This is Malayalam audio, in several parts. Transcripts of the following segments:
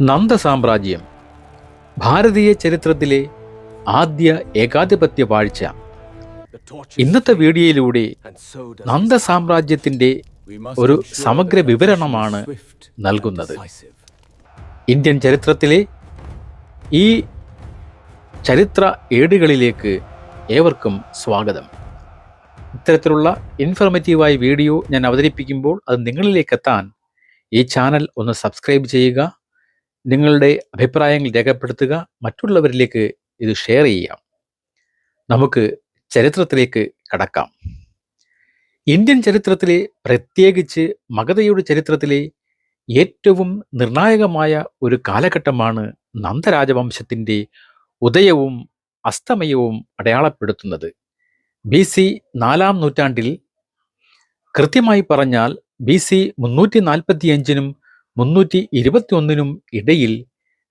നന്ദ സാമ്രാജ്യം ഭാരതീയ ചരിത്രത്തിലെ ആദ്യ ഏകാധിപത്യ വാഴ്ച. ഇന്നത്തെ വീഡിയോയിലൂടെ നന്ദ സാമ്രാജ്യത്തിന്റെ ഒരു സമഗ്ര വിവരണമാണ് നൽകുന്നത്. ഇന്ത്യൻ ചരിത്രത്തിലെ ഈ ചരിത്ര ഏടുകളിലേക്ക് ഏവർക്കും സ്വാഗതം. ഇത്തരത്തിലുള്ള ഇൻഫർമേറ്റീവായ വീഡിയോ ഞാൻ അവതരിപ്പിക്കുമ്പോൾ അത് നിങ്ങളിലേക്ക് എത്താൻ ഈ ചാനൽ ഒന്ന് സബ്സ്ക്രൈബ് ചെയ്യുക നിങ്ങളുടെ അഭിപ്രായങ്ങൾ രേഖപ്പെടുത്തുക മറ്റുള്ളവരിലേക്ക് ഇത് ഷെയർ ചെയ്യാം നമുക്ക് ചരിത്രത്തിലേക്ക് കടക്കാം. ഇന്ത്യൻ ചരിത്രത്തിലെ പ്രത്യേകിച്ച് മഗധയുടെ ചരിത്രത്തിലെ ഏറ്റവും നിർണായകമായ ഒരു കാലഘട്ടമാണ് നന്ദരാജവംശത്തിന്റെ ഉദയവും അസ്തമയവും അടയാളപ്പെടുത്തുന്നത്. ബി സി നാലാം നൂറ്റാണ്ടിൽ കൃത്യമായി പറഞ്ഞാൽ ബി സി മുന്നൂറ്റി നാൽപ്പത്തിയഞ്ചിനും മുന്നൂറ്റി ഇരുപത്തിയൊന്നിനും ഇടയിൽ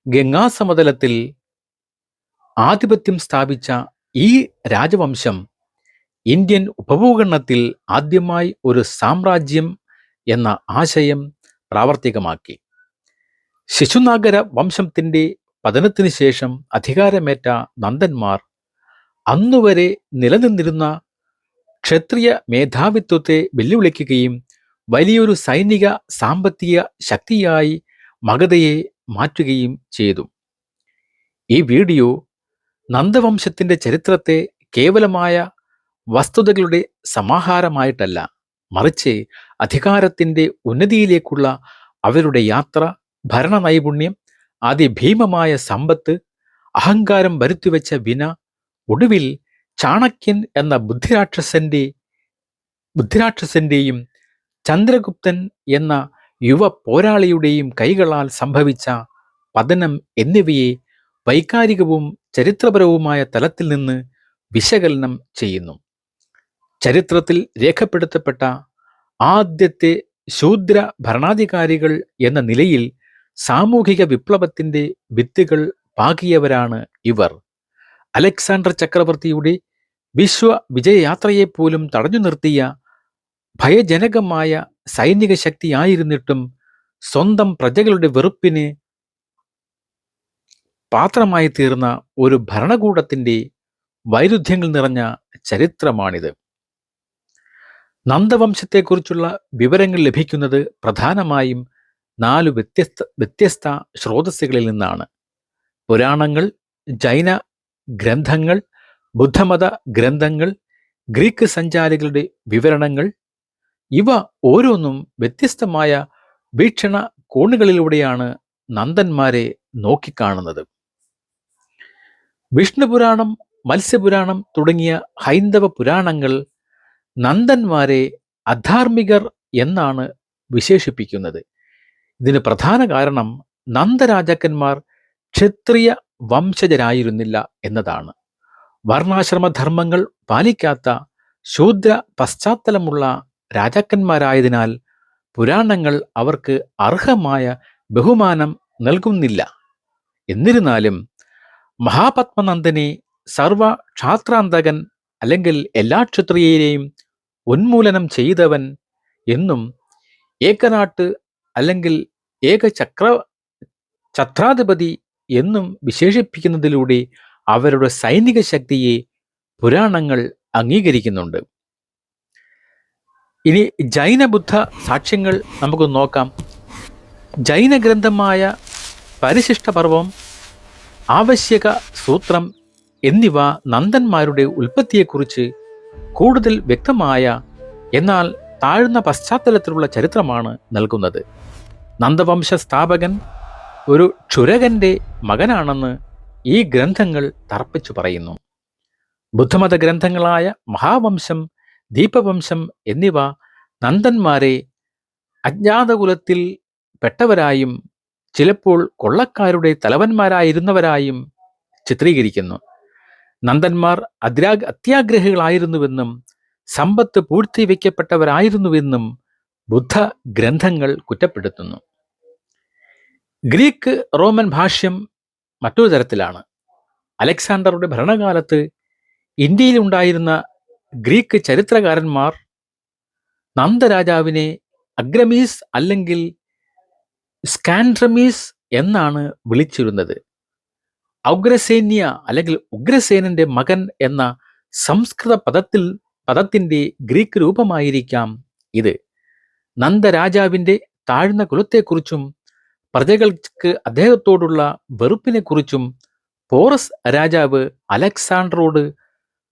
ഗംഗാസമതലത്തിൽ ആധിപത്യം സ്ഥാപിച്ച ഈ രാജവംശം ഇന്ത്യൻ ഉപഭൂഖണ്ഡത്തിൽ ആദ്യമായി ഒരു സാമ്രാജ്യം എന്ന ആശയം പ്രാവർത്തികമാക്കി. ശിശുനാഗര വംശത്തിന്റെ പതനത്തിനു ശേഷം അധികാരമേറ്റ നന്ദന്മാർ അന്നുവരെ നിലനിന്നിരുന്ന ക്ഷത്രിയ മേധാവിത്വത്തെ വെല്ലുവിളിക്കുകയും വലിയൊരു സൈനിക സാമ്പത്തിക ശക്തിയായി മഗധയെ മാറ്റുകയും ചെയ്തു. ഈ വീഡിയോ നന്ദവംശത്തിന്റെ ചരിത്രത്തെ കേവലമായ വസ്തുതകളുടെ സമാഹാരമായിട്ടല്ല മറിച്ച് അധികാരത്തിന്റെ ഉന്നതിയിലേക്കുള്ള അവരുടെ യാത്ര ഭരണ നൈപുണ്യം അതിഭീമമായ സമ്പത്ത് അഹങ്കാരം വരുത്തിവെച്ച വിന ഒടുവിൽ ചാണക്യൻ എന്ന ബുദ്ധിരാക്ഷസന്റെ ബുദ്ധിരാക്ഷസന്റെയും ചന്ദ്രഗുപ്തൻ എന്ന യുവ പോരാളിയുടെയും കൈകളാൽ സംഭവിച്ച പതനം എന്നിവയെ വൈകാരികവും ചരിത്രപരവുമായ തലത്തിൽ നിന്ന് വിശകലനം ചെയ്യുന്നു. ചരിത്രത്തിൽ രേഖപ്പെടുത്തപ്പെട്ട ആദ്യത്തെ ശൂദ്ര ഭരണാധികാരികൾ എന്ന നിലയിൽ സാമൂഹിക വിപ്ലവത്തിന്റെ വിത്തുകൾ പാകിയവരാണ് ഇവർ. അലക്സാണ്ടർ ചക്രവർത്തിയുടെ വിശ്വ വിജയയാത്രയെപ്പോലും തടഞ്ഞു നിർത്തിയ ഭയജനകമായ സൈനിക ശക്തിയായിരുന്നിട്ടും സ്വന്തം പ്രജകളുടെ വെറുപ്പിന് പാത്രമായി തീർന്ന ഒരു ഭരണകൂടത്തിന്റെ വൈരുദ്ധ്യങ്ങൾ നിറഞ്ഞ ചരിത്രമാണിത്. നന്ദവംശത്തെക്കുറിച്ചുള്ള വിവരങ്ങൾ ലഭിക്കുന്നത് പ്രധാനമായും നാലു വ്യത്യസ്ത വ്യത്യസ്ത സ്രോതസ്സുകളിൽ നിന്നാണ്. പുരാണങ്ങൾ ജൈന ഗ്രന്ഥങ്ങൾ ബുദ്ധമത ഗ്രന്ഥങ്ങൾ ഗ്രീക്ക് സഞ്ചാരികളുടെ വിവരണങ്ങൾ ഇവ ഓരോന്നും വ്യത്യസ്തമായ വീക്ഷണ കോണുകളിലൂടെയാണ് നന്ദന്മാരെ നോക്കിക്കാണുന്നത്. വിഷ്ണുപുരാണം മത്സ്യപുരാണം തുടങ്ങിയ ഹൈന്ദവ പുരാണങ്ങൾ നന്ദന്മാരെ അധാർമികർ എന്നാണ് വിശേഷിപ്പിക്കുന്നത്. ഇതിന് പ്രധാന കാരണം നന്ദരാജാക്കന്മാർ ക്ഷത്രിയ വംശജരായിരുന്നില്ല എന്നതാണ്. വർണാശ്രമധർമ്മങ്ങൾ പാലിക്കാത്ത ശൂദ്ര പശ്ചാത്തലമുള്ള രാജാക്കന്മാരായതിനാൽ പുരാണങ്ങൾ അവർക്ക് അർഹമായ ബഹുമാനം നൽകുന്നില്ല. എന്നിരുന്നാലും മഹാപത്മനന്ദനെ സർവ ക്ഷാത്രാന്തകൻ അല്ലെങ്കിൽ എല്ലാ ക്ഷത്രിയരെയും ഉന്മൂലനം ചെയ്തവൻ എന്നും ഏകനാട്ട് അല്ലെങ്കിൽ ഏക ചക്ര ഛത്രാധിപതി എന്നും വിശേഷിപ്പിക്കുന്നതിലൂടെ അവരുടെ സൈനിക ശക്തിയെ പുരാണങ്ങൾ അംഗീകരിക്കുന്നുണ്ട്. ഇനി ജൈന ബുദ്ധ സാക്ഷ്യങ്ങൾ നമുക്ക് നോക്കാം. ജൈന ഗ്രന്ഥമായ പരിശിഷ്ട പർവം ആവശ്യക സൂത്രം എന്നിവ നന്ദന്മാരുടെ ഉൽപ്പത്തിയെക്കുറിച്ച് കൂടുതൽ വ്യക്തമായ എന്നാൽ താഴ്ന്ന പശ്ചാത്തലത്തിലുള്ള ചരിത്രമാണ് നൽകുന്നത്. നന്ദവംശ സ്ഥാപകൻ ഒരു ക്ഷുരകന്റെ മകനാണെന്ന് ഈ ഗ്രന്ഥങ്ങൾ തർപ്പിച്ചു പറയുന്നു. ബുദ്ധമത ഗ്രന്ഥങ്ങളായ മഹാവംശം ദീപവംശം എന്നിവ നന്ദന്മാരെ അജ്ഞാതകുലത്തിൽ പെട്ടവരായും ചിലപ്പോൾ കൊള്ളക്കാരുടെ തലവന്മാരായിരുന്നവരായും ചിത്രീകരിക്കുന്നു. നന്ദന്മാർ അദ്രാ അത്യാഗ്രഹികളായിരുന്നുവെന്നും സമ്പത്ത് പൂഴ്ത്തിവെക്കപ്പെട്ടവരായിരുന്നുവെന്നും ബുദ്ധ ഗ്രന്ഥങ്ങൾ കുറ്റപ്പെടുത്തുന്നു. ഗ്രീക്ക് റോമൻ ഭാഷ്യം മറ്റൊരു തരത്തിലാണ്. അലക്സാണ്ടറുടെ ഭരണകാലത്ത് ഇന്ത്യയിലുണ്ടായിരുന്ന ഗ്രീക്ക് ചരിത്രകാരന്മാർ നന്ദരാജാവിനെ അഗ്രമീസ് അല്ലെങ്കിൽ സ്കാൻഡ്രമീസ് എന്നാണ് വിളിച്ചിരുന്നത്. ഔഗ്രസേന്യ അല്ലെങ്കിൽ ഉഗ്രസേനന്റെ മകൻ എന്ന സംസ്കൃത പദത്തിൽ പദത്തിന്റെ ഗ്രീക്ക് രൂപമായിരിക്കാം ഇത്. നന്ദരാജാവിന്റെ താഴ്ന്ന കുലത്തെക്കുറിച്ചും പ്രജകൾക്ക് അദ്ദേഹത്തോടുള്ള വെറുപ്പിനെക്കുറിച്ചും പോറസ് രാജാവ് അലക്സാണ്ടറോട്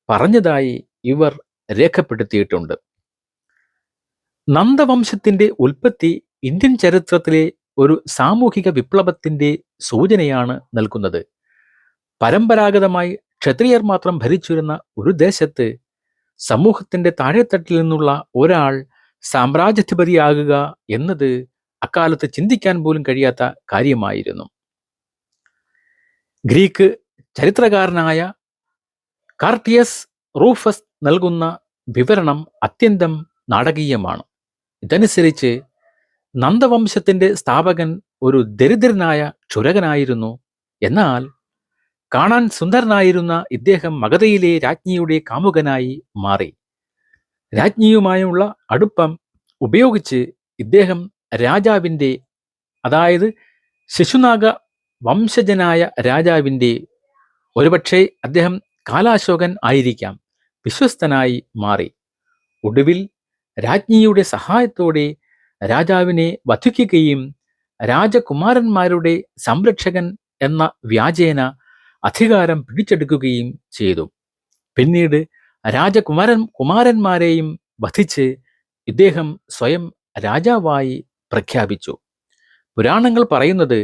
പറഞ്ഞതായി ഇവർ രേഖപ്പെടുത്തിയിട്ടുണ്ട്. നന്ദവംശത്തിന്റെ ഉൽപ്പത്തി ഇന്ത്യൻ ചരിത്രത്തിലെ ഒരു സാമൂഹിക വിപ്ലവത്തിന്റെ സൂചനയാണ് നൽകുന്നത്. പരമ്പരാഗതമായി ക്ഷത്രിയർ മാത്രം ഭരിച്ചിരുന്ന ഒരു ദേശത്ത് സമൂഹത്തിന്റെ താഴെത്തട്ടിൽ നിന്നുള്ള ഒരാൾ സാമ്രാജ്യാധിപതിയാകുക എന്നത് അക്കാലത്ത് ചിന്തിക്കാൻ പോലും കഴിയാത്ത കാര്യമായിരുന്നു. ഗ്രീക്ക് ചരിത്രകാരനായ കാർട്ടിയസ് റൂഫസ് നൽകുന്ന വിവരണം അത്യന്തം നാടകീയമാണ്. ഇതനുസരിച്ച് നന്ദവംശത്തിന്റെ സ്ഥാപകൻ ഒരു ദരിദ്രനായ ക്ഷുരകനായിരുന്നു എന്നാൽ കാണാൻ സുന്ദരനായിരുന്ന ഇദ്ദേഹം മഗധയിലെ രാജ്ഞിയുടെ കാമുകനായി മാറി. രാജ്ഞിയുമായുള്ള അടുപ്പം ഉപയോഗിച്ച് ഇദ്ദേഹം രാജാവിന്റെ അതായത് ശിശുനാഗ വംശജനായ രാജാവിന്റെ ഒരുപക്ഷെ അദ്ദേഹം കാലാശോകൻ ആയിരിക്കാം. വിശ്വസ്തനായി മാറി. ഒടുവിൽ രാജ്ഞിയുടെ സഹായത്തോടെ രാജാവിനെ വധിക്കുകയും രാജകുമാരന്മാരുടെ സംരക്ഷകൻ എന്ന വ്യാജേന അധികാരം പിടിച്ചെടുക്കുകയും ചെയ്തു. പിന്നീട് രാജകുമാരൻ കുമാരന്മാരെയും വധിച്ച് ഇദ്ദേഹം സ്വയം രാജാവായി പ്രഖ്യാപിച്ചു. പുരാണങ്ങൾ പറയുന്നത്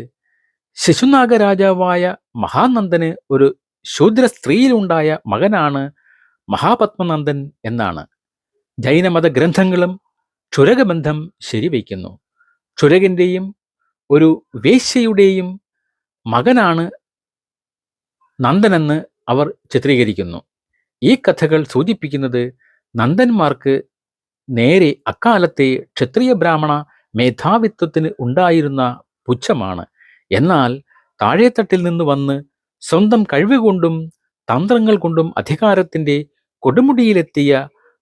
ശിശുനാഗ രാജാവായ മഹാനന്ദന് ഒരു ശൂദ്ര സ്ത്രീയിലുണ്ടായ മകനാണ് മഹാപത്മനന്ദൻ എന്നാണ്. ജൈനമത ഗ്രന്ഥങ്ങളും ക്ഷുരകബന്ധം ശരിവയ്ക്കുന്നു. ക്ഷുരകന്റെയും ഒരു വേശ്യയുടെയും മകനാണ് നന്ദനെന്ന് അവർ ചിത്രീകരിക്കുന്നു. ഈ കഥകൾ സൂചിപ്പിക്കുന്നത് നന്ദന്മാർക്ക് നേരെ അക്കാലത്തെ ക്ഷത്രിയ ബ്രാഹ്മണ മേധാവിത്വത്തിന് ഉണ്ടായിരുന്ന പുച്ഛമാണ്. എന്നാൽ താഴേത്തട്ടിൽ നിന്ന് വന്ന് സ്വന്തം കഴിവുകൊണ്ടും തന്ത്രങ്ങൾ കൊണ്ടും അധികാരത്തിന്റെ കൊടുമുടിയിലെത്തിയ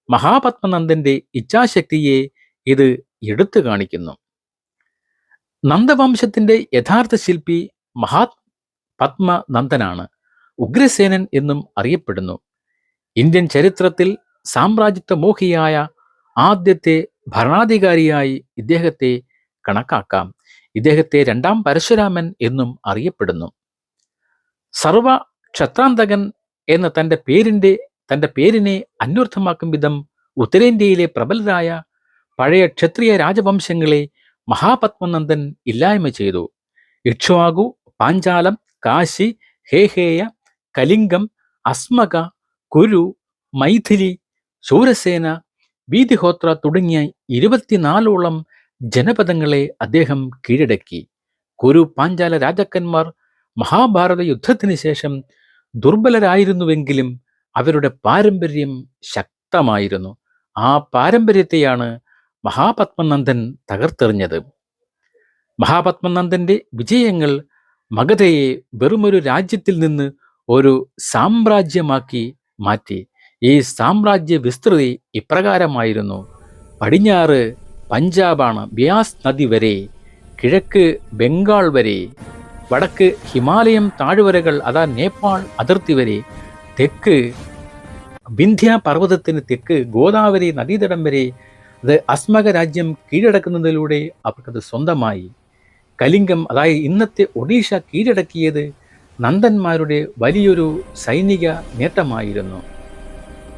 മഹാപത്മനന്ദന്റെ ഇച്ഛാശക്തിയെ ഇത് എടുത്തു കാണിക്കുന്നു. നന്ദവംശത്തിന്റെ യഥാർത്ഥ ശില്പി മഹാ പത്മനന്ദനാണ്. ഉഗ്രസേനൻ എന്നും അറിയപ്പെടുന്നു. ഇന്ത്യൻ ചരിത്രത്തിൽ സാമ്രാജ്യത്വ മോഹിയായ ആദ്യത്തെ ഭരണാധികാരിയായി ഇദ്ദേഹത്തെ കണക്കാക്കാം. ഇദ്ദേഹത്തെ രണ്ടാം പരശുരാമൻ എന്നും അറിയപ്പെടുന്നു. സർവ ക്ഷത്രാന്തകൻ എന്ന തന്റെ പേരിന്റെ തന്റെ പേരിനെ അന്വർത്ഥമാക്കും വിധം ഉത്തരേന്ത്യയിലെ പ്രബലരായ പഴയ ക്ഷത്രിയ രാജവംശങ്ങളെ മഹാപത്മനന്ദൻ ഇല്ലായ്മ ചെയ്തു. ഇക്ഷ്വാകു പാഞ്ചാലം കാശി ഹേഹേയ കലിംഗം അസ്മക കുരു മൈഥിലി ശൂരസേന വീതിഹോത്ര തുടങ്ങിയ ഇരുപത്തിനാലോളം ജനപദങ്ങളെ അദ്ദേഹം കീഴടക്കി. കുരു പാഞ്ചാല രാജാക്കന്മാർ മഹാഭാരത യുദ്ധത്തിന് ശേഷം ദുർബലരായിരുന്നുവെങ്കിലും അവരുടെ പാരമ്പര്യം ശക്തമായിരുന്നു. ആ പാരമ്പര്യത്തെയാണ് മഹാപത്മനന്ദൻ തകർത്തെറിഞ്ഞത്. മഹാപത്മനന്ദന്റെ വിജയങ്ങൾ മഗധയെ വെറുമൊരു രാജ്യത്തിൽ നിന്ന് ഒരു സാമ്രാജ്യമാക്കി മാറ്റി. ഈ സാമ്രാജ്യ വിസ്തൃതി ഇപ്രകാരമായിരുന്നു. പടിഞ്ഞാറ് പഞ്ചാബാണ് ബിയാസ് നദി വരെ കിഴക്ക് ബംഗാൾ വരെ വടക്ക് ഹിമാലയം താഴ്വരകൾ അതാ നേപ്പാൾ അതിർത്തി വരെ തെക്ക്. വിന്ധ്യ പർവതത്തിന് തെക്ക് ഗോദാവരി നദീതടം വരെ അത് അസ്മക രാജ്യം കീഴടക്കുന്നതിലൂടെ അവർക്കത് സ്വന്തമായി. കലിംഗം അതായത് ഇന്നത്തെ ഒഡീഷ കീഴടക്കിയത് നന്ദന്മാരുടെ വലിയൊരു സൈനിക നേട്ടമായിരുന്നു.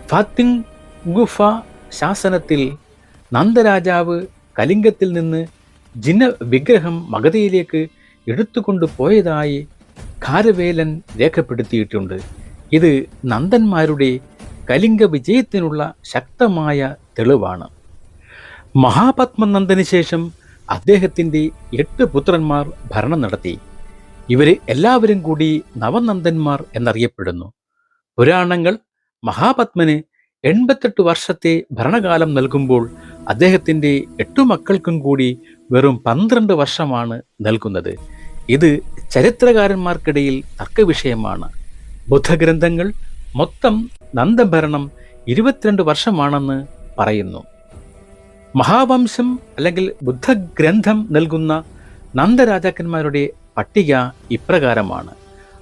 ഫാത്തിൻ ഗുഫ ശാസനത്തിൽ നന്ദരാജാവ് കലിംഗത്തിൽ നിന്ന് ജിന വിഗ്രഹം മഗധയിലേക്ക് എടുത്തുകൊണ്ടു പോയതായി ഖാരവേലൻ രേഖപ്പെടുത്തിയിട്ടുണ്ട്. ഇത് നന്ദന്മാരുടെ കലിംഗ വിജയത്തിനുള്ള ശക്തമായ തെളിവാണ്. മഹാപത്മനന്ദന് ശേഷം അദ്ദേഹത്തിന്റെ എട്ട് പുത്രന്മാർ ഭരണം നടത്തി. ഇവർ എല്ലാവരും കൂടി നവനന്ദന്മാർ എന്നറിയപ്പെടുന്നു. പുരാണങ്ങൾ മഹാപത്മന് എൺപത്തെട്ട് വർഷത്തെ ഭരണകാലം നൽകുമ്പോൾ അദ്ദേഹത്തിന്റെ എട്ടു മക്കൾക്കും കൂടി വെറും പന്ത്രണ്ട് വർഷമാണ് നൽകുന്നത്. ഇത് ചരിത്രകാരന്മാർക്കിടയിൽ തർക്കവിഷയമാണ്. ബുദ്ധഗ്രന്ഥങ്ങൾ മൊത്തം നന്ദഭരണം ഇരുപത്തിരണ്ട് വർഷമാണെന്ന് പറയുന്നു. മഹാവംശം അല്ലെങ്കിൽ ബുദ്ധഗ്രന്ഥം നൽകുന്ന നന്ദരാജാക്കന്മാരുടെ പട്ടിക ഇപ്രകാരമാണ്.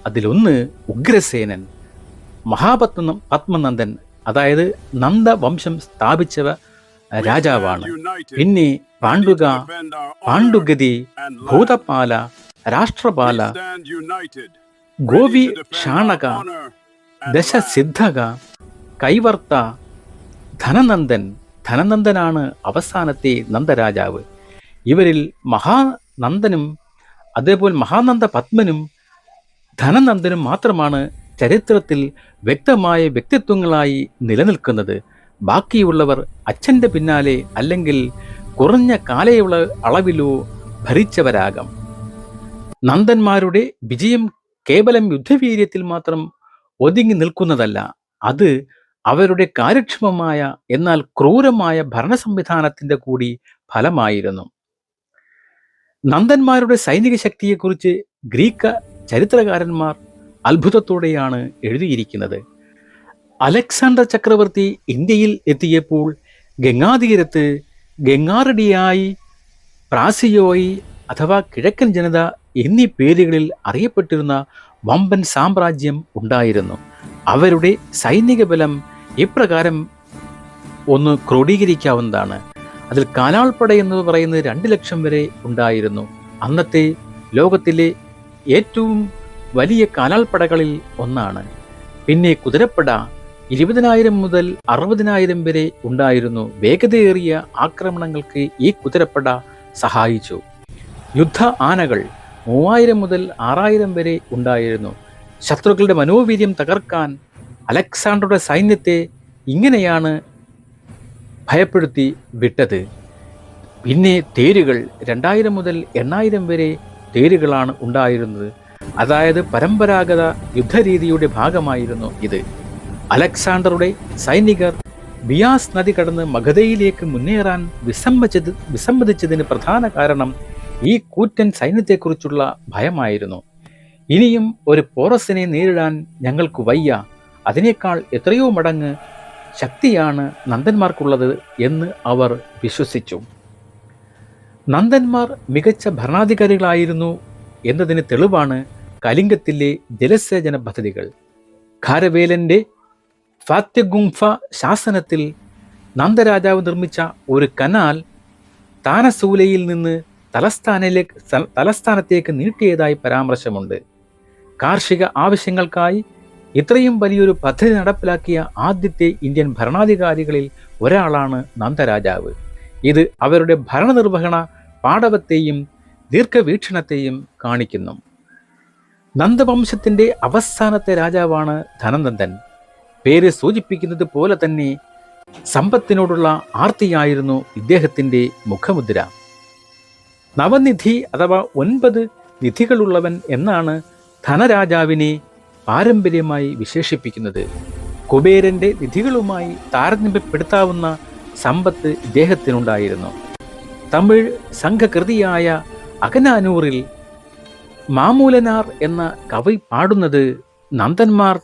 അതിലൊന്ന് ഉഗ്രസേനൻ മഹാപത്മ പത്മനന്ദൻ അതായത് നന്ദവംശം സ്ഥാപിച്ചവ രാജാവാണ്. പിന്നെ പാണ്ഡുക പാണ്ഡുഗതി ഭൂതപാല രാഷ്ട്രപാല ഗോവി ക്ഷാണക ദശസിദ്ധക കൈവർത്ത ധനനന്ദൻ. ധനനന്ദനാണ് അവസാനത്തെ നന്ദരാജാവ്. ഇവരിൽ മഹാനന്ദനും അതേപോലെ മഹാനന്ദ പത്മനും ധനനന്ദനും മാത്രമാണ് ചരിത്രത്തിൽ വ്യക്തമായ വ്യക്തിത്വങ്ങളായി നിലനിൽക്കുന്നത്. ബാക്കിയുള്ളവർ അച്ഛന്റെ പിന്നാലെ അല്ലെങ്കിൽ കുറഞ്ഞ കാലയുള്ള അളവിലോ ഭരിച്ചവരാകാം. നന്ദന്മാരുടെ വിജയം കേവലം യുദ്ധവീര്യത്തിൽ മാത്രം ഒതുങ്ങി നിൽക്കുന്നതല്ല. അത് അവരുടെ കാര്യക്ഷമമായ എന്നാൽ ക്രൂരമായ ഭരണ സംവിധാനത്തിന്റെ കൂടി ഫലമായിരുന്നു. നന്ദന്മാരുടെ സൈനിക ശക്തിയെക്കുറിച്ച് ഗ്രീക്ക് ചരിത്രകാരന്മാർ അത്ഭുതത്തോടെയാണ് എഴുതിയിരിക്കുന്നത്. അലക്സാണ്ടർ ചക്രവർത്തി ഇന്ത്യയിൽ എത്തിയപ്പോൾ ഗംഗാതീരത്ത് ഗംഗാറടിയായി പ്രാസിയോയി അഥവാ കിഴക്കൻ ജനത എന്നീ പേരുകളിൽ അറിയപ്പെട്ടിരുന്ന വമ്പൻ സാമ്രാജ്യം ഉണ്ടായിരുന്നു. അവരുടെ സൈനിക ബലം ഇപ്രകാരം ഒന്ന് ക്രോഡീകരിക്കാവുന്നതാണ്. അതിൽ കാലാൾപ്പട എന്ന് പറയുന്നത് രണ്ട് ലക്ഷം വരെ ഉണ്ടായിരുന്നു. അന്നത്തെ ലോകത്തിലെ ഏറ്റവും വലിയ കാലാൾപ്പടകളിൽ ഒന്നാണ്. പിന്നെ കുതിരപ്പട ഇരുപതിനായിരം മുതൽ അറുപതിനായിരം വരെ ഉണ്ടായിരുന്നു. വേഗതയേറിയ ആക്രമണങ്ങൾക്ക് ഈ കുതിരപ്പട സഹായിച്ചു. യുദ്ധ ആനകൾ മൂവായിരം മുതൽ ആറായിരം വരെ ഉണ്ടായിരുന്നു. ശത്രുക്കളുടെ മനോവീര്യം തകർക്കാൻ അലക്സാണ്ടറുടെ സൈന്യത്തെ ഇങ്ങനെയാണ് ഭയപ്പെടുത്തി വിട്ടത്. പിന്നെ തേരുകൾ രണ്ടായിരം മുതൽ എണ്ണായിരം വരെ തേരുകളാണ് ഉണ്ടായിരുന്നത്. അതായത് പരമ്പരാഗത യുദ്ധരീതിയുടെ ഭാഗമായിരുന്നു ഇത്. അലക്സാണ്ടറുടെ സൈനികർ ബിയാസ് നദി കടന്ന് മഗധയിലേക്ക് മുന്നേറാൻ വിസമ്മതിച്ചത് വിസമ്മതിച്ചതിന് പ്രധാന കാരണം ഈ കൂറ്റൻ സൈന്യത്തെക്കുറിച്ചുള്ള ഭയമായിരുന്നു. ഇനിയും ഒരു പോറസിനെ നേരിടാൻ ഞങ്ങൾക്ക് വയ്യ. അതിനേക്കാൾ എത്രയോ മടങ്ങ് ശക്തിയാണ് നന്ദന്മാർക്കുള്ളത് എന്ന് അവർ വിശ്വസിച്ചു. നന്ദന്മാർ മികച്ച ഭരണാധികാരികളായിരുന്നു എന്നതിന് തെളിവാണ് കലിംഗത്തിലെ ജലസേചന പദ്ധതികൾ. ഖാരവേലന്റെ ഫാത്യഗുംഫ ശാസനത്തിൽ നന്ദരാജാവ് നിർമ്മിച്ച ഒരു കനാൽ താനസൂലയിൽ നിന്ന് തലസ്ഥാനയിലേക്ക് തലസ്ഥാനത്തേക്ക് നീട്ടിയതായി പരാമർശമുണ്ട്. കാർഷിക ആവശ്യങ്ങൾക്കായി ഇത്രയും വലിയൊരു പദ്ധതി നടപ്പിലാക്കിയ ആദ്യത്തെ ഇന്ത്യൻ ഭരണാധികാരികളിൽ ഒരാളാണ് നന്ദരാജാവ്. ഇത് അവരുടെ ഭരണനിർവഹണ പാടവത്തെയും ദീർഘവീക്ഷണത്തെയും കാണിക്കുന്നു. നന്ദവംശത്തിന്റെ അവസാനത്തെ രാജാവാണ് ധനനന്ദൻ. പേര് സൂചിപ്പിക്കുന്നത് പോലെ തന്നെ സമ്പത്തിനോടുള്ള ആർത്തിയായിരുന്നു ഇദ്ദേഹത്തിന്റെ മുഖമുദ്ര. നവനിധി അഥവാ ഒൻപത് നിധികളുള്ളവൻ എന്നാണ് ധനരാജാവിനെ പാരമ്പര്യമായി വിശേഷിപ്പിക്കുന്നത്. കുബേരന്റെ നിധികളുമായി താരതമ്യപ്പെടുത്താവുന്ന സമ്പത്ത് ഇദ്ദേഹത്തിനുണ്ടായിരുന്നു. തമിഴ് സംഘകൃതിയായ അകനാനൂറിൽ മാമൂലനാർ എന്ന കവി പാടുന്നത് നന്ദന്മാർ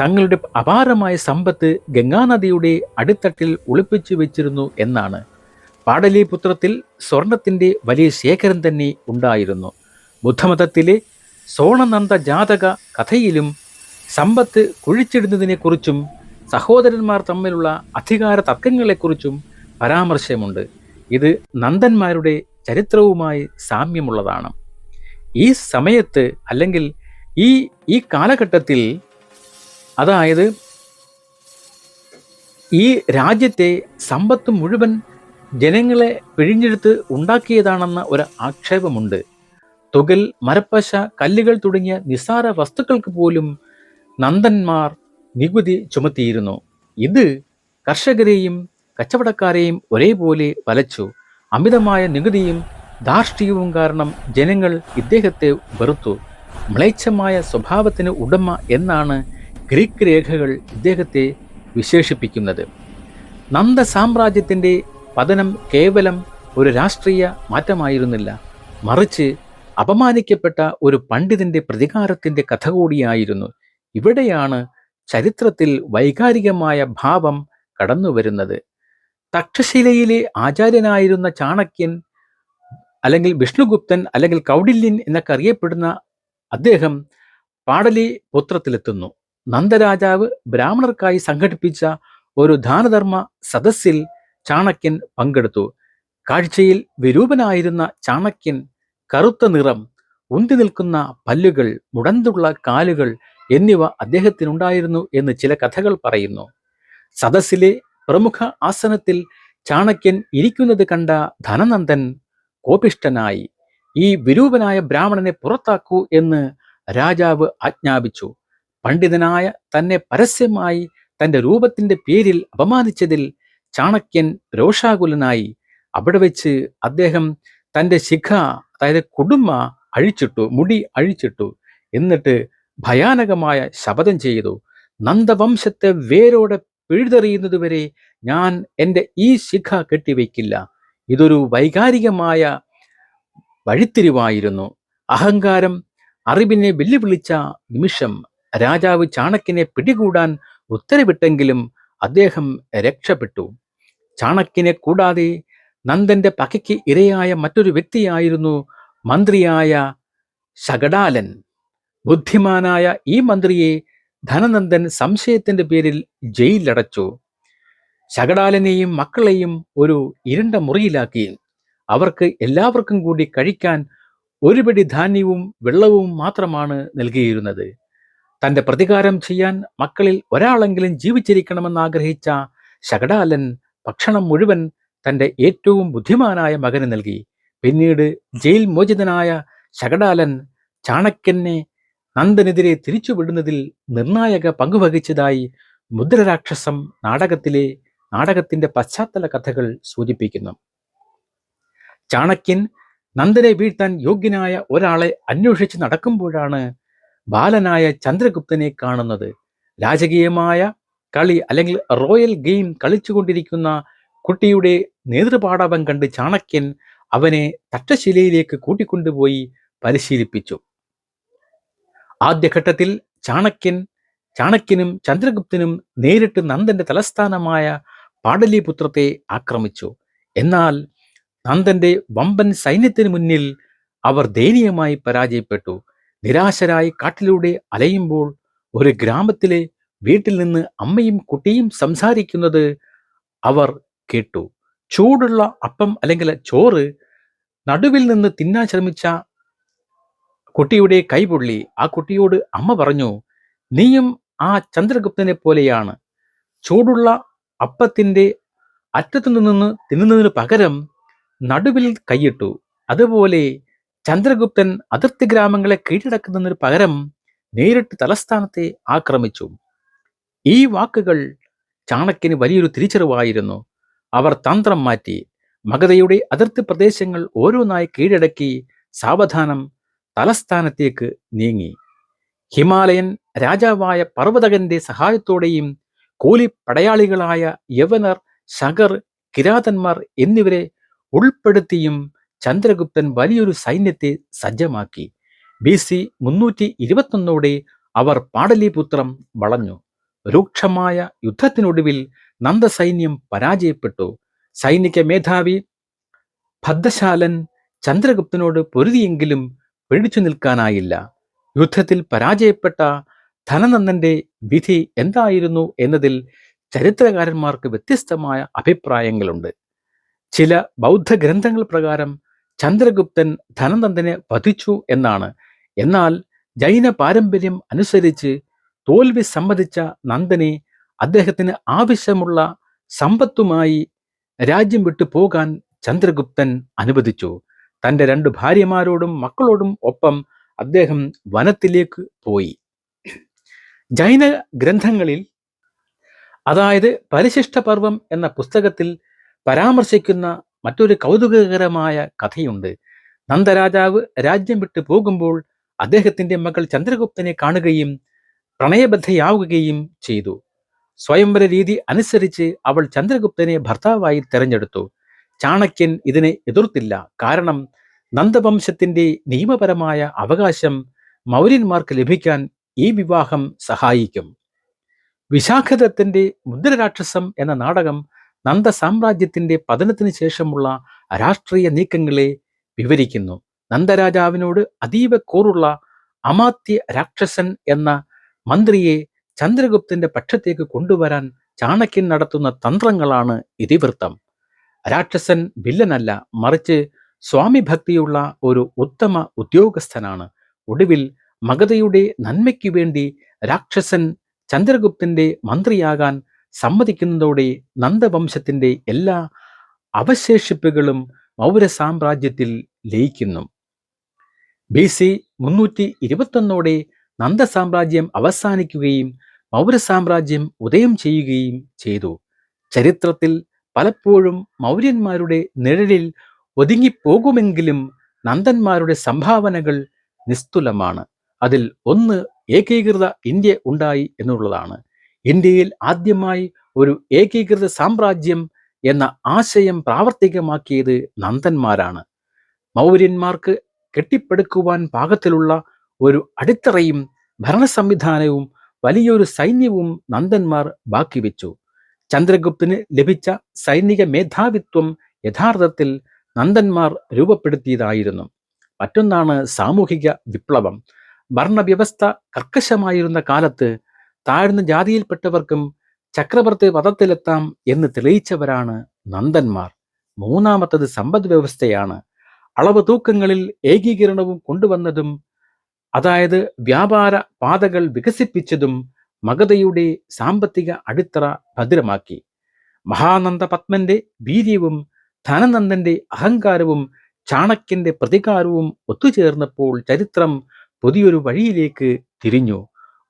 തങ്ങളുടെ അപാരമായ സമ്പത്ത് ഗംഗാനദിയുടെ അടിത്തട്ടിൽ ഒളിപ്പിച്ചു വെച്ചിരുന്നു എന്നാണ്. പാടലീപുത്രത്തിൽ സ്വർണത്തിന്റെ വലിയ ശേഖരം തന്നെ ഉണ്ടായിരുന്നു. ബുദ്ധമതത്തിലെ സോണനന്ദ ജാതക കഥയിലും സമ്പത്ത് കുഴിച്ചിടുന്നതിനെക്കുറിച്ചും സഹോദരന്മാർ തമ്മിലുള്ള അധികാര തർക്കങ്ങളെക്കുറിച്ചും പരാമർശമുണ്ട്. ഇത് നന്ദന്മാരുടെ ചരിത്രവുമായി സാമ്യമുള്ളതാണ്. ഈ സമയത്ത് അല്ലെങ്കിൽ ഈ ഈ കാലഘട്ടത്തിൽ അതായത് ഈ രാജ്യത്തെ സമ്പത്ത് മുഴുവൻ ജനങ്ങളെ പിഴിഞ്ഞെടുത്ത് ഉണ്ടാക്കിയതാണെന്ന ഒരു ആക്ഷേപമുണ്ട്. തുകൽ മരപ്പശ കല്ലുകൾ തുടങ്ങിയ നിസാര വസ്തുക്കൾക്ക് പോലും നന്ദന്മാർ നികുതി ചുമത്തിയിരുന്നു. ഇത് കർഷകരെയും കച്ചവടക്കാരെയും ഒരേപോലെ വലച്ചു. അമിതമായ നികുതിയും ധാർഷ്ട്യവും കാരണം ജനങ്ങൾ ഇദ്ദേഹത്തെ വെറുത്തു. മ്ലേച്ഛമായ സ്വഭാവത്തിന് ഉടമ എന്നാണ് ഗ്രീക്ക് രേഖകൾ ഇദ്ദേഹത്തെ വിശേഷിപ്പിക്കുന്നത്. നന്ദ സാമ്രാജ്യത്തിന്റെ പതനം കേവലം ഒരു രാഷ്ട്രീയ മാറ്റമായിരുന്നില്ല. മറിച്ച് അപമാനിക്കപ്പെട്ട ഒരു പണ്ഡിതന്റെ പ്രതികാരത്തിന്റെ കഥ കൂടിയായിരുന്നു. ഇവിടെയാണ് ചരിത്രത്തിൽ വൈകാരികമായ ഭാവം കടന്നു വരുന്നത് തക്ഷശിലയിലെ ആചാര്യനായിരുന്ന ചാണക്യൻ അല്ലെങ്കിൽ വിഷ്ണുഗുപ്തൻ അല്ലെങ്കിൽ കൗഡില്യൻ എന്നൊക്കെ അറിയപ്പെടുന്ന അദ്ദേഹം പാടലി പുത്രത്തിലെത്തുന്നു നന്ദരാജാവ് ബ്രാഹ്മണർക്കായി സംഘടിപ്പിച്ച ഒരു ദാനധർമ്മ സദസ്സിൽ ചാണക്യൻ പങ്കെടുത്തു. കാഴ്ചയിൽ വിരൂപനായിരുന്ന ചാണക്യൻ കറുത്ത നിറം ഉന്തി നിൽക്കുന്ന പല്ലുകൾ മുടന്തുള്ള കാലുകൾ എന്നിവ അദ്ദേഹത്തിനുണ്ടായിരുന്നു എന്ന് ചില കഥകൾ പറയുന്നു. സദസ്സിലെ പ്രമുഖ ആസനത്തിൽ ചാണക്യൻ ഇരിക്കുന്നത് കണ്ട ധനനന്ദൻ കോപിഷ്ടനായി ഈ വിരൂപനായ ബ്രാഹ്മണനെ പുറത്താക്കൂ എന്ന് രാജാവ് ആജ്ഞാപിച്ചു. പണ്ഡിതനായ തന്നെ പരസ്യമായി തന്റെ രൂപത്തിന്റെ പേരിൽ അപമാനിച്ചതിൽ ചാണക്യൻ രോഷാകുലനായി അവിടെ വെച്ച് അദ്ദേഹം തന്റെ ശിഖ അതായത് കുടുംബ അഴിച്ചിട്ടു മുടി അഴിച്ചിട്ടു എന്നിട്ട് ഭയാനകമായ ശപഥം ചെയ്തു. നന്ദവംശത്തെ വേരോടെ പിഴുതെറിയുന്നതുവരെ ഞാൻ എന്റെ ഈ ശിഖ കെട്ടിവെക്കില്ല. ഇതൊരു വൈകാരികമായ വഴിത്തിരിവായിരുന്നു. അഹങ്കാരം അറിവിനെ വെല്ലുവിളിച്ച നിമിഷം രാജാവ് ചാണക്കിനെ പിടികൂടാൻ ഉത്തരവിട്ടെങ്കിലും അദ്ദേഹം രക്ഷപ്പെട്ടു. ചാണക്യനെ കൂടാതെ നന്ദന്റെ പകയ്ക്ക് ഇരയായ മറ്റൊരു വ്യക്തിയായിരുന്നു മന്ത്രിയായ ശകടാലൻ. ബുദ്ധിമാനായ ഈ മന്ത്രിയെ ധനനന്ദൻ സംശയത്തിന്റെ പേരിൽ ജയിലിലടച്ചു. ശകടാലനെയും മക്കളെയും ഒരു ഇരുണ്ട മുറിയിലാക്കി. അവർക്ക് എല്ലാവർക്കും കൂടി കഴിക്കാൻ ഒരു പിടി ധാന്യവും വെള്ളവും മാത്രമാണ് നൽകിയിരുന്നത്. തന്റെ പ്രതികാരം ചെയ്യാൻ മക്കളിൽ ഒരാളെങ്കിലും ജീവിച്ചിരിക്കണമെന്ന് ആഗ്രഹിച്ച ശകടാലൻ ഭക്ഷണം മുഴുവൻ തന്റെ ഏറ്റവും ബുദ്ധിമാനായ മകന് നൽകി. പിന്നീട് ജയിൽ മോചിതനായ ശകടാലൻ ചാണക്യനെ നന്ദനെതിരെ തിരിച്ചുവിടുന്നതിൽ നിർണായക പങ്കുവഹിച്ചതായി മുദ്രരാക്ഷസം നാടകത്തിലെ നാടകത്തിന്റെ പശ്ചാത്തല കഥകൾ സൂചിപ്പിക്കുന്നു. ചാണക്യൻ നന്ദനെ വീഴ്ത്താൻ യോഗ്യനായ ഒരാളെ അന്വേഷിച്ച് നടക്കുമ്പോഴാണ് ബാലനായ ചന്ദ്രഗുപ്തനെ കാണുന്നത്. രാജകീയമായ കളി അല്ലെങ്കിൽ റോയൽ ഗെയിം കളിച്ചുകൊണ്ടിരിക്കുന്ന കുട്ടിയുടെ നേതൃപാടവം കണ്ട് ചാണക്യൻ അവനെ തട്ടശിലയിലേക്ക് കൂട്ടിക്കൊണ്ടുപോയി പരിശീലിപ്പിച്ചു. ആദ്യഘട്ടത്തിൽ ചാണക്യൻ ചാണക്യനും ചന്ദ്രഗുപ്തനും നേരിട്ട് നന്ദന്റെ തലസ്ഥാനമായ പാടലിപുത്രത്തെ ആക്രമിച്ചു. എന്നാൽ നന്ദന്റെ വമ്പൻ സൈന്യത്തിന് മുന്നിൽ അവർ ദയനീയമായി പരാജയപ്പെട്ടു. നിരാശരായി കാട്ടിലൂടെ അലയുമ്പോൾ ഒരു ഗ്രാമത്തിലെ വീട്ടിൽ നിന്ന് അമ്മയും കുട്ടിയും സംസാരിക്കുന്നത് അവർ കേട്ടു. ചൂടുള്ള അപ്പം അല്ലെങ്കിൽ ചോറ് നടുവിൽ നിന്ന് തിന്നാൻ ശ്രമിച്ച കുട്ടിയുടെ കൈപൊള്ളി ആ കുട്ടിയോട് അമ്മ പറഞ്ഞു നീയും ആ ചന്ദ്രഗുപ്തനെ പോലെയാണ്. ചൂടുള്ള അപ്പത്തിന്റെ അറ്റത്തു നിന്ന് തിന്നുന്നതിന് പകരം നടുവിൽ കൈയിട്ടു. അതുപോലെ ചന്ദ്രഗുപ്തൻ അതിർത്തി ഗ്രാമങ്ങളെ കീഴടക്കുന്നതിന് പകരം നേരിട്ട് തലസ്ഥാനത്തെ ആക്രമിച്ചു. ഈ വാക്കുകൾ ചാണക്യന് വലിയൊരു തിരിച്ചറിവായിരുന്നു. അവർ തന്ത്രം മാറ്റി മഗധയുടെ അതിർത്തി പ്രദേശങ്ങൾ ഓരോന്നായി കീഴടക്കി സാവധാനം തലസ്ഥാനത്തേക്ക് നീങ്ങി. ഹിമാലയൻ രാജാവായ പർവതകന്റെ സഹായത്തോടെയും കൂലി പടയാളികളായ യവനർ ശകർ കിരാതന്മാർ എന്നിവരെ ഉൾപ്പെടുത്തിയും ചന്ദ്രഗുപ്തൻ വലിയൊരു സൈന്യത്തെ സജ്ജമാക്കി. ബി സി മുന്നൂറ്റി ഇരുപത്തൊന്നോടെ അവർ പാടലിപുത്രം വളഞ്ഞു. രൂക്ഷമായ യുദ്ധത്തിനൊടുവിൽ നന്ദസൈന്യം പരാജയപ്പെട്ടു. സൈനിക മേധാവി ഭദ്രശാലൻ ചന്ദ്രഗുപ്തനോട് പൊരുതിയെങ്കിലും പിടിച്ചു നിൽക്കാനായില്ല. യുദ്ധത്തിൽ പരാജയപ്പെട്ട ധനനന്ദന്റെ വിധി എന്തായിരുന്നു എന്നതിൽ ചരിത്രകാരന്മാർക്ക് വ്യത്യസ്തമായ അഭിപ്രായങ്ങളുണ്ട്. ചില ബൗദ്ധ ഗ്രന്ഥങ്ങൾ പ്രകാരം ചന്ദ്രഗുപ്തൻ ധനനന്ദനെ വധിച്ചു എന്നാണ്. എന്നാൽ ജൈന പാരമ്പര്യം അനുസരിച്ച് തോൽവി സമ്മതിച്ച നന്ദനെ അദ്ദേഹത്തിന് ആവശ്യമുള്ള സമ്പത്തുമായി രാജ്യം വിട്ടു പോകാൻ ചന്ദ്രഗുപ്തൻ അനുവദിച്ചു. തന്റെ രണ്ട് ഭാര്യമാരോടും മക്കളോടും ഒപ്പം അദ്ദേഹം വനത്തിലേക്ക് പോയി. ജൈന ഗ്രന്ഥങ്ങളിൽ അതായത് പരിശിഷ്ട പർവം എന്ന പുസ്തകത്തിൽ പരാമർശിക്കുന്ന മറ്റൊരു കൗതുകകരമായ കഥയുണ്ട്. നന്ദരാജാവ് രാജ്യം വിട്ടു പോകുമ്പോൾ അദ്ദേഹത്തിന്റെ മകൾ ചന്ദ്രഗുപ്തനെ കാണുകയും പ്രണയബദ്ധയാവുകയും ചെയ്തു. സ്വയംവര രീതി അനുസരിച്ച് അവൾ ചന്ദ്രഗുപ്തനെ ഭർത്താവായി തെരഞ്ഞെടുത്തു. ചാണക്യൻ ഇതിനെ എതിർത്തില്ല. കാരണം നന്ദവംശത്തിന്റെ നിയമപരമായ അവകാശം മൗര്യന്മാർക്ക് ലഭിക്കാൻ ഈ വിവാഹം സഹായിക്കും. വിശാഖദത്തിന്റെ മുദ്രരാക്ഷസം എന്ന നാടകം നന്ദ സാമ്രാജ്യത്തിന്റെ പതനത്തിന് ശേഷമുള്ള രാഷ്ട്രീയ നീക്കങ്ങളെ വിവരിക്കുന്നു. നന്ദരാജാവിനോട് അതീവ കൂറുള്ള അമാത്യ രാക്ഷസൻ എന്ന മന്ത്രിയെ ചന്ദ്രഗുപ്തന്റെ പക്ഷത്തേക്ക് കൊണ്ടുവരാൻ ചാണക്യൻ നടത്തുന്ന തന്ത്രങ്ങളാണ് ഇതിവൃത്തം. രാക്ഷസൻ വില്ലനല്ല മറിച്ച് സ്വാമി ഭക്തിയുള്ള ഒരു ഉത്തമ ഉദ്യോഗസ്ഥനാണ്. ഒടുവിൽ മഗധയുടെ നന്മയ്ക്കു വേണ്ടി രാക്ഷസൻ ചന്ദ്രഗുപ്തന്റെ മന്ത്രിയാകാൻ സമ്മതിക്കുന്നതോടെ നന്ദവംശത്തിന്റെ എല്ലാ അവശേഷിപ്പുകളും മൗര സാമ്രാജ്യത്തിൽ ലയിക്കുന്നു. ബി സി മുന്നൂറ്റി ഇരുപത്തൊന്നോടെ നന്ദ സാമ്രാജ്യം അവസാനിക്കുകയും മൗര്യ സാമ്രാജ്യം ഉദയം ചെയ്യുകയും ചെയ്തു. ചരിത്രത്തിൽ പലപ്പോഴും മൗര്യന്മാരുടെ നിഴലിൽ ഒതുങ്ങിപ്പോകുമെങ്കിലും നന്ദന്മാരുടെ സംഭാവനകൾ നിസ്തുലമാണ്. അതിൽ ഒന്ന് ഏകീകൃത ഇന്ത്യ ഉണ്ടായി എന്നുള്ളതാണ്. ഇന്ത്യയിൽ ആദ്യമായി ഒരു ഏകീകൃത സാമ്രാജ്യം എന്ന ആശയം പ്രാവർത്തികമാക്കിയത് നന്ദന്മാരാണ്. മൗര്യന്മാർക്ക് കെട്ടിപ്പടുക്കുവാൻ പാകത്തിലുള്ള ഒരു അടിത്തറയും ഭരണ സംവിധാനവും വലിയൊരു സൈന്യവും നന്ദന്മാർ ബാക്കി വെച്ചു ചന്ദ്രഗുപ്തന് ലഭിച്ച സൈനിക മേധാവിത്വം യഥാർത്ഥത്തിൽ നന്ദന്മാർ രൂപപ്പെടുത്തിയതായിരുന്നു. മറ്റൊന്നാണ് സാമൂഹിക വിപ്ലവം. ഭരണവ്യവസ്ഥ കർക്കശമായിരുന്ന കാലത്ത് താഴ്ന്ന ജാതിയിൽപ്പെട്ടവർക്കും ചക്രവർത്തി വധത്തിലെത്താം എന്ന് തെളിയിച്ചവരാണ് നന്ദന്മാർ. മൂന്നാമത്തത് സമ്പദ് വ്യവസ്ഥയാണ് അളവ് തൂക്കങ്ങളിൽ ഏകീകരണവും കൊണ്ടുവന്നതും അതായത് വ്യാപാര പാതകൾ വികസിപ്പിച്ചതും മഗധയുടെ സാമ്പത്തിക അടിത്തറ ഭദ്രമാക്കി. മഹാനന്ദ പത്മന്റെ വീര്യവും ധനനന്ദന്റെ അഹങ്കാരവും ചാണക്യന്റെ പ്രതികാരവും ഒത്തുചേർന്നപ്പോൾ ചരിത്രം പുതിയൊരു വഴിയിലേക്ക് തിരിഞ്ഞു.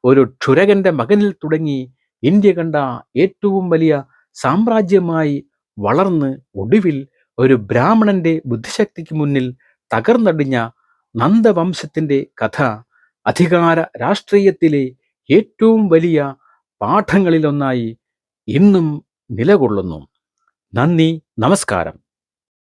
ഒരു ക്ഷുരകന്റെ മകനിൽ തുടങ്ങി ഇന്ത്യ കണ്ട ഏറ്റവും വലിയ സാമ്രാജ്യമായി വളർന്ന് ഒടുവിൽ ഒരു ബ്രാഹ്മണന്റെ ബുദ്ധിശക്തിക്ക് മുന്നിൽ തകർന്നടിഞ്ഞ നന്ദവംശത്തിന്റെ കഥ അധികാര രാഷ്ട്രീയത്തിലെ ഏറ്റവും വലിയ പാഠങ്ങളിലൊന്നായി ഇന്നും നിലകൊള്ളുന്നു. നന്ദി നമസ്കാരം.